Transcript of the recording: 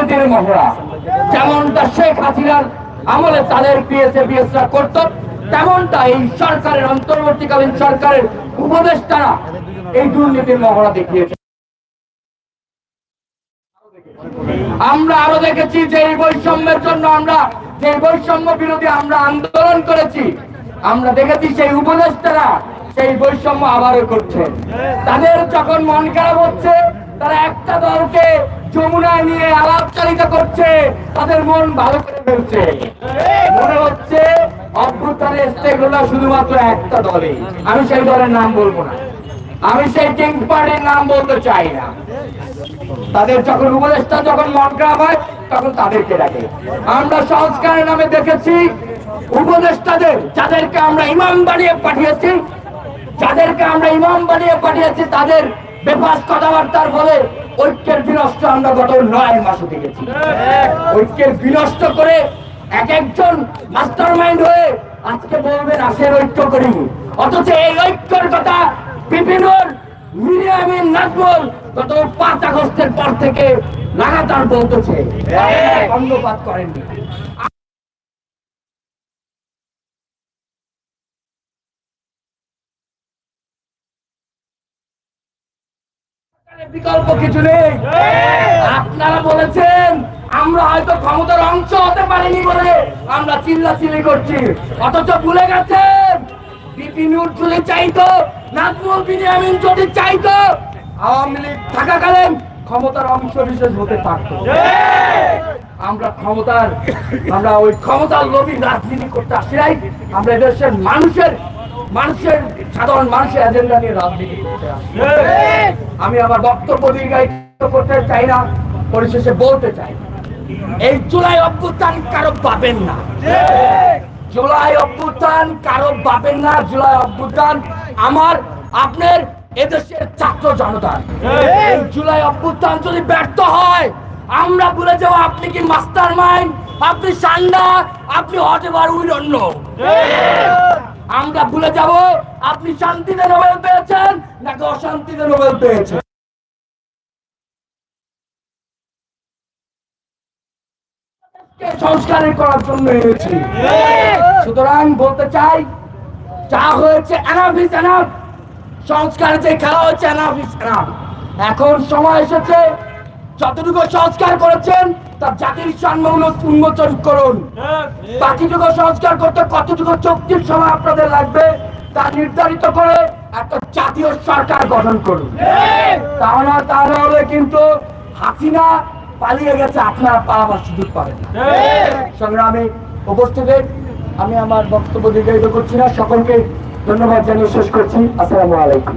দুর্নীতির মহড়া যেমনটা শেখ হাসিনার আমলে তাদের পিএসএ পিএসরা করত, তেমনটা এই সরকারের, অন্তর্বর্তীকালীন সরকারের উপদেষ্টারা এই দুর্নীতির মহড়া দেখিয়েছে। আমরা আরও দেখেছি যে এই বৈষম্যের জন্য আমরা, যে বৈষম্য বিরোধী আমরা আন্দোলন করেছি, আমরা দেখেছি সেই উপদেষ্টারা সেই বৈষম্য আবারও করছে। তাদের যখন মন খারাপ হচ্ছে, তারা একটা দলকে যমুনায় নিয়ে আলাপচারিতা করছে, তাদের মন ভালো করে ফেলছে। মনে হচ্ছে অভ্যুত্থানের স্টেক হলো শুধুমাত্র একটা দলে আমি সেই দলের নাম বলব না। আমি সেই কিংস পার্টির নাম বলতে চাই না। তাদের যখন উপদেষ্টা যখন মন খারাপ হয়, তখন তাদেরকে ডাকে। আমরা সংস্কারের নামে দেখেছি, উপদেষ্টাদের যাদেরকে আমরা ইমাম বানিয়ে পাঠিয়েছি, যাদেরকে আমরা ইমাম বানিয়ে পাঠিয়েছি, তাদের বেফাস কথাবার্তার ফলে ঐক্যের বিনষ্ট আমরা গত নয় মাসে দেখেছি ঐক্যের বিনষ্ট করে এক একজন মাস্টার মাইন্ড হয়ে আজকে বলবেন আসের ঐক্য করি অথচ এই ঐক্যের কথা বিভিন্ন মিরিয়ামিন নাজমুল গত পাঁচ আগস্টের পর থেকে লাগাতার বলতেছে। অন্যপাত করেননি। বিকল্প কিছু নেই। আপনারা বলেছেন আমরা হয়তো ক্ষমতার অংশ হতে পারিনি বলে আমরা চিল্লা চিল্লি করছি। অথচ ভুলে গেছেন বিপিনুর যদি চাইতো নাজমুল বিনিয়ামিন যদি চাইতো আওয়ামী লীগ থাকাকালীন ক্ষমতার অংশ বিশেষ হতে পারতো। আমরা ক্ষমতার আমরা ওই ক্ষমতার লোভী রাজনীতি করতে আসি নাই। আমরা এদেশের মানুষের মানুষের সাধারণ মানুষের এজেন্ডা নিয়ে রাজনীতি করতে আসি আমি আমার বক্তব্য দীর্ঘায়িত করতে চাই না পরিশেষে বলতে চাই এই জুলাই অভ্যুত্থান কারও পাবেন না। জুলাই অভ্যুত্থান কারও পাবেন না জুলাই অভ্যুত্থান আমার আপনার এদেশের ছাত্র জনতা। এই জুলাই অভ্যুত্থান যদি ব্যর্থ হয় আমরা বলে যাব আপনি কি মাস্টার মাইন্ড আপনি সান্ডা? আপনি হতে পারুন অন্য। আমরা ভুলে যাব, আপনি শান্তিতে নোবেল পেয়েছেন নাকি অশান্তিতে নোবেল পেয়েছেন? সংস্কারের করার জন্য এনেছি? সুতরাং বলতে চাই, যা হয়েছে এনাফ ইজ এনাফ সংস্কার যে খেলা হচ্ছে এনাফ ইজ এনাফ এখন সময় এসেছে যতটুকু সংস্কার করেছেন, তার জাতির সম্মান উন্মোচন করুন। বাকিটুকু সংস্কার করতে কতটুকু চুক্তির সময় আপনাদের লাগবে, তা নির্ধারিত করে একটা জাতীয় সরকার গঠন করুন। তাহলে তাহলে কিন্তু হাসিনা পালিয়ে গেছে, আপনারা পালাবার সুযোগ পাবেন। সংগ্রামে উপস্থিতের আমি আমার বক্তব্য দীর্ঘায়িত করছি না। সকলকে ধন্যবাদ জানিয়ে শেষ করছি। আসসালামু আলাইকুম।